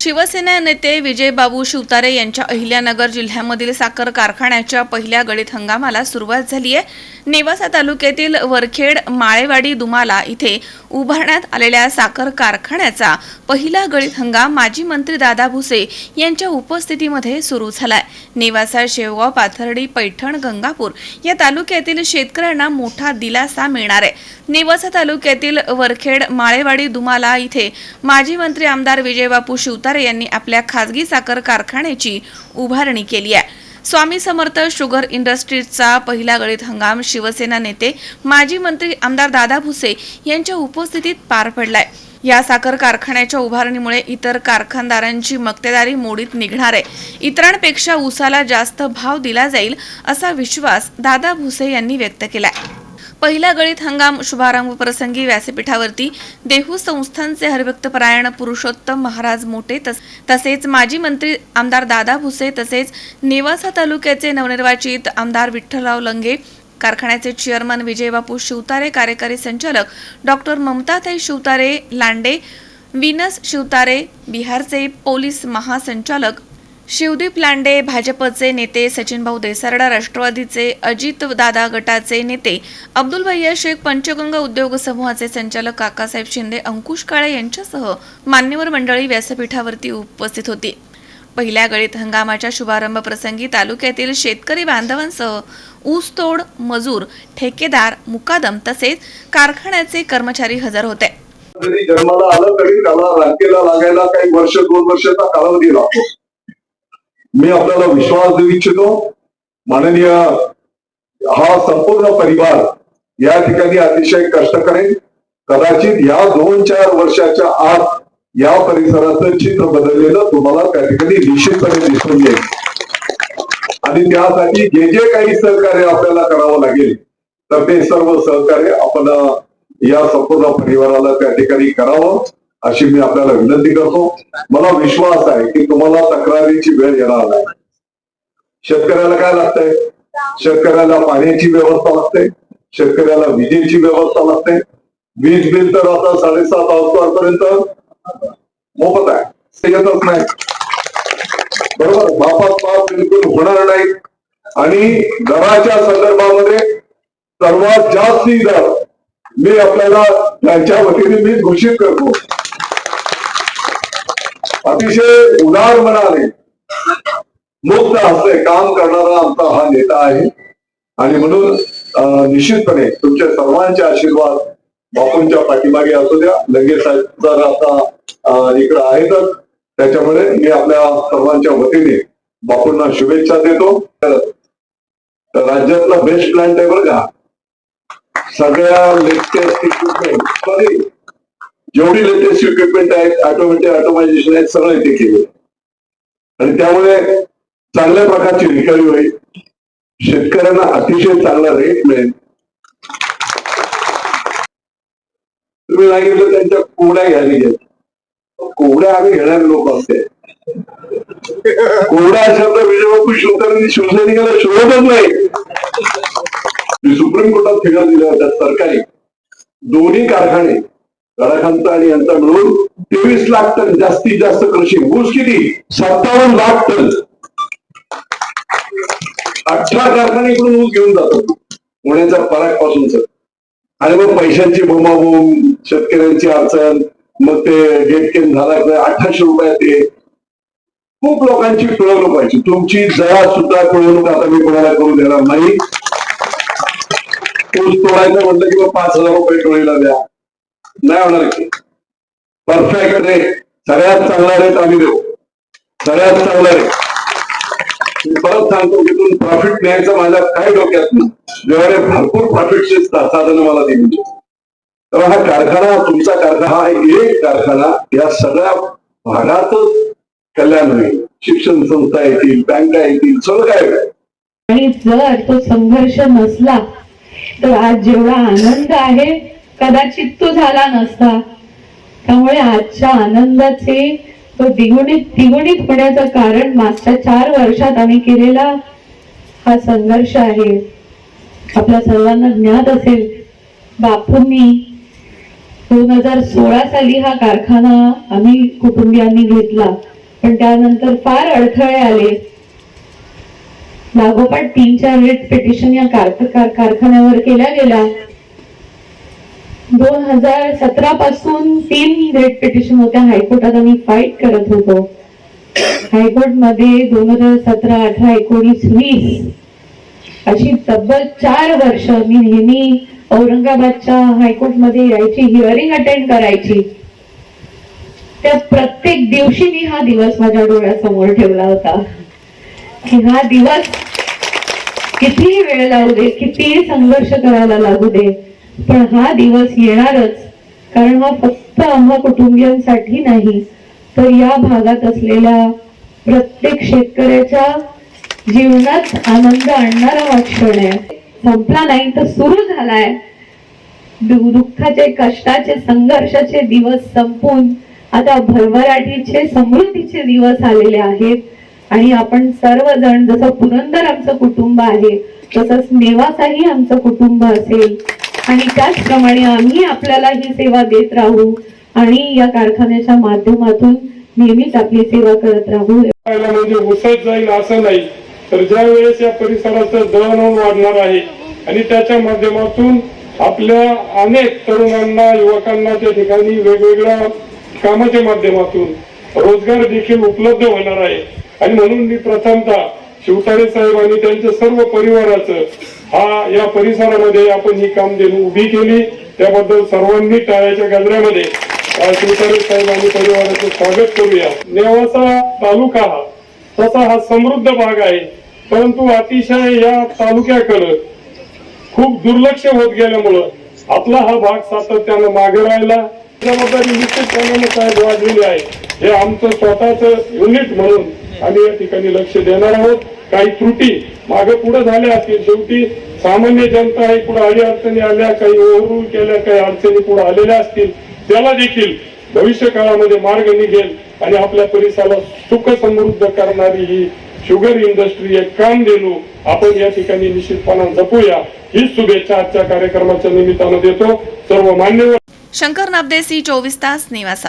शिवसेना नेते विजयबाबू शिवतारे यांच्या अहिल्यानगर जिल्ह्यामधील साखर कारखान्याच्या पहिल्या गळीत हंगामाला सुरुवात झाली आहे. नेवासा तालुक्यातील वरखेड माळेवाडी दुमाला इथे उभारण्यात आलेल्या साखर कारखान्याचा पहिला गळीत हंगाम माजी मंत्री दादा भुसे यांच्या उपस्थितीमध्ये सुरू झालाय. नेवासा शेवगाव पाथर्डी पैठण गंगापूर या तालुक्यातील शेतकऱ्यांना मोठा दिलासा मिळणार आहे. नेवासा तालुक्यातील वरखेड माळेवाडी दुमाला इथे माजी मंत्री आमदार विजयबापू शिवतारे यांनी आपल्या खासगी साखर कारखान्याची उभारणी केली आहे. स्वामी समर्थ शुगर इंडस्ट्रीजचा पहिला गळीत हंगाम शिवसेना नेते माजी मंत्री आमदार दादा भुसे यांच्या उपस्थितीत पार पडलाय. या साखर कारखान्याच्या उभारणीमुळे इतर कारखानदारांची मक्तेदारी मोडीत निघणार आहे. इतरांपेक्षा उसाला जास्त भाव दिला जाईल असा विश्वास दादा भुसे यांनी व्यक्त केलाय. पहिला गळीत हंगाम शुभारंभ प्रसंगी व्यासपीठावरती देहू संस्थानचे हरिभक्त परायण पुरुषोत्तम महाराज मोठे तस- तसेच माजी मंत्री आमदार दादा भुसे तसेच नेवासा तालुक्याचे नवनिर्वाचित आमदार विठ्ठलराव लंगे कारखान्याचे चेअरमन विजयबापू शिवतारे कार्यकारी संचालक डॉक्टर ममताताई शिवतारे लांडे विनस शिवतारे बिहारचे पोलीस महासंचालक शिवदीप लांडे भाजपचे नेते सचिन भाऊ देसारडा राष्ट्रवादीचे अजित दादा गटाचे नेते अब्दुल भैया शेख पंचगंगा उद्योग समूहाचे संचालक काकासाहेब शिंदे अंकुश काळे यांच्यासह मान्यवर मंडळी व्यासपीठावरती उपस्थित होती. पहिल्या गळीत हंगामाच्या शुभारंभ प्रसंगी तालुक्यातील शेतकरी बांधवांसह ऊसतोड मजूर ठेकेदार मुकादम तसेच कारखान्याचे कर्मचारी हजर होते. जन्माला आलं तरी त्याला रांकेला लागायला काही वर्ष दोन वर्षाचा कालावधी लागतो. मी आपल्याला विश्वास देऊ इच्छितो. माननीय हा संपूर्ण परिवार या ठिकाणी अतिशय कष्ट करेल. कदाचित या दोन चार वर्षाच्या आत या परिसराचं चित्र बदललेलं तुम्हाला त्या ठिकाणी निश्चितपणे दिसून येईल. आणि त्यासाठी जे जे काही सहकार्य आपल्याला करावं लागेल तर ते सर्व सहकार्य आपण या संपूर्ण परिवाराला त्या ठिकाणी करावं. अशी मी आपल्याला विनंती करतो. मला विश्वास आहे की तुम्हाला तक्रारीची वेळ येणार नाही. शेतकऱ्याला काय लागतंय? शेतकऱ्याला पाण्याची व्यवस्था लागते. शेतकऱ्याला विजेची व्यवस्था लागते. वीज बिल तर आता साडेसात पर्यंत मोफत आहे. ते येतच नाही. बरोबर? बापात बाप बिलकुल होणार नाही. आणि दराच्या संदर्भामध्ये सर्वात जास्ती दर मी आपल्याला त्यांच्या वतीने मी घोषित करतो. अतिशय उदार मनाने मुक्त हस्ते काम करणारा आमचा हा नेता आहे. आणि म्हणून निश्चितपणे तुमच्या सर्वांचे आशीर्वाद बापूंच्या पाठीमागे असू द्या. लगेच साहेब जर आता इकडे इकडं आहेतच त्याच्यामुळे मी आपल्या सर्वांच्या वतीने बापूंना शुभेच्छा देतो. तर राज्यातला बेस्ट प्लॅन आहे बरं का सगळ्या लेटेस्ट सॉरी जेवढी लेटेस्ट इक्विपमेंट आहेत ऑटोमॅटिक ऑटोमायझेशन आहेत सगळं इथे केले आणि त्यामुळे चांगल्या प्रकारची रिकव्हरी होईल. शेतकऱ्यांना अतिशय चांगला रेट मिळेल. तुम्ही सांगितलं त्यांच्या कोंबड्या घ्यायला घ्या कोंबड्या आम्ही घेणारे लोक असते. कोंबडा शब्द विजयबापू शिवकरांनी शिवसैनिकाला शोधतच नाही. सुप्रीम कोर्टात फिगर दिल्या होत्या सरकारी. दोन्ही कारखाने गडाखांचा आणि यांचा मिळून तेवीस लाख टन जास्तीत जास्त कृषी. ऊस किती? सत्तावन्न लाख टन. अठरा कारखान्याकडून ऊस घेऊन जातो. पुण्याचा पराग पासूनच आणि मग पैशांची बोंबाबोंब शेतकऱ्यांची अडचण मग ते गेट केन झाला अठराशे रुपयात ते. खूप लोकांची पिळवणूक व्हायची. तुमची जरा सुद्धा पिळवणूक आता मी कोणाला करू देणार नाही. ऊस तोडायचं म्हटलं की मग पाच हजार रुपये टोळीला द्या. नाही होणार की परफेक्ट रेट सगळ्यात चांगला रेट आम्ही देऊ सगळ्यात चांगला रेट मी परत सांगतो की तुम्ही प्रॉफिट न्यायचं माझ्या काय डोक्यात नाही. जेवढे भरपूर प्रॉफिटचे साधन मला दिली. तर हा कारखाना तुमचा कारखाना हा एक कारखाना या सगळ्या भागातच कल्याण होईल शिक्षण संस्था येतील बँका येतील सगळं काय आणि जर तो संघर्ष नसला तर आज जेवढा आनंद आहे कदाचित तो झाला नसता. त्यामुळे आजच्या आनंदाचे तो द्विगुणित द्विगुणित होण्याचं कारण मागच्या चार वर्षात आम्ही केलेला हा संघर्ष आहे. आपल्या सर्वांना ज्ञात असेल बापूंनी दोन हजार सोळा साली हा कारखाना आम्ही कुटुंबियांनी घेतला. पण त्यानंतर फार अडथळे आले. लागोपाठ तीन चार रेट पिटिशन या कारखान्यावर केल्या गेल्या. दोन हजार सतरा पासून तीन रेट पिटिशन होत्या. हायकोर्टात आम्ही फाईट करत होतो. हायकोर्टमध्ये दोन हजार सतरा अठरा एकोणीस वीस अशी तब्बल चार वर्ष मी नेहमी औरंगाबादच्या हायकोर्टमध्ये यायची हिअरिंग अटेंड करायची. त्या प्रत्येक दिवशी मी हा दिवस माझ्या डोळ्यासमोर ठेवला होता. की हा दिवस कितीही वेळ लागू दे कितीही संघर्ष करायला लागू दे पण हा दिवस येणारच. कारण हा फक्त आम्हा कुटुंबियांसाठी नाही तर या भागात असलेल्या प्रत्येक शेतकऱ्याच्या जीवनात आनंद आणणारा हा क्षण आहे. संपला नाही तर सुरू झालाय. दुःखाचे कष्टाचे संघर्षाचे दिवस संपून आता भरभराटीचे समृद्धीचे दिवस आलेले आहेत. आणि आपण सर्वजण जसं पुरंदर आमचं कुटुंब आहे तसंच नेवासाही आमचं कुटुंब असेल. आणि त्याचप्रमाणे आम्ही आपल्याला ही सेवा देत राहू आणि या कारखान्याच्या माध्यमातून नेहमीच आपली सेवा करत राहू. म्हणजे उसळत जाईल असं नाही. तर ज्या वेळेस या परिसराचं दळणवळण वाढणार आहे आणि त्याच्या माध्यमातून आपल्या अनेक तरुणांना युवकांना त्या ठिकाणी वेगवेगळ्या कामाच्या माध्यमातून रोजगार देखील उपलब्ध होणार आहे. आणि म्हणून मी प्रथमतः शिवतारे साहेब आणि त्यांच्या सर्व परिवाराचं हा या परिसरामध्ये आपण ही कामधेनू उभी केली. त्याबद्दल सर्वांनी टाळ्याच्या गजऱ्यामध्ये अ, साहेब आणि परिवाराचं स्वागत करूया. नेवासा तालुका हा तसा हा समृद्ध भाग आहे. परंतु अतिशय या तालुक्याकडं खूप दुर्लक्ष होत गेल्यामुळं आपला हा भाग सातत्यानं मागे राहिला. जबाबदारी निश्चितपणाने साहेब वाढलेली आहे. हे आमचं स्वतःच युनिट म्हणून आम्ही या ठिकाणी लक्ष देणार आहोत. काही त्रुटी मागे पुढे झाल्या असतील. शेवटी सामान्य जनता आहे पुढे अडी अडचणी आल्या काही ओव्हररूल केल्या काही अडचणी पुढे आलेल्या असतील त्याला देखील भविष्य काळामध्ये मार्ग निघेल आणि आपल्या परिसराला सुख समृद्ध करणारी ही शुगर इंडस्ट्री एक काम देणू आपण या ठिकाणी निश्चितपणा जपूया. हीच शुभेच्छा आजच्या कार्यक्रमाच्या निमित्तानं देतो. सर्व मान्यवर शंकर नाबदेसी चोवीस तास निवासा.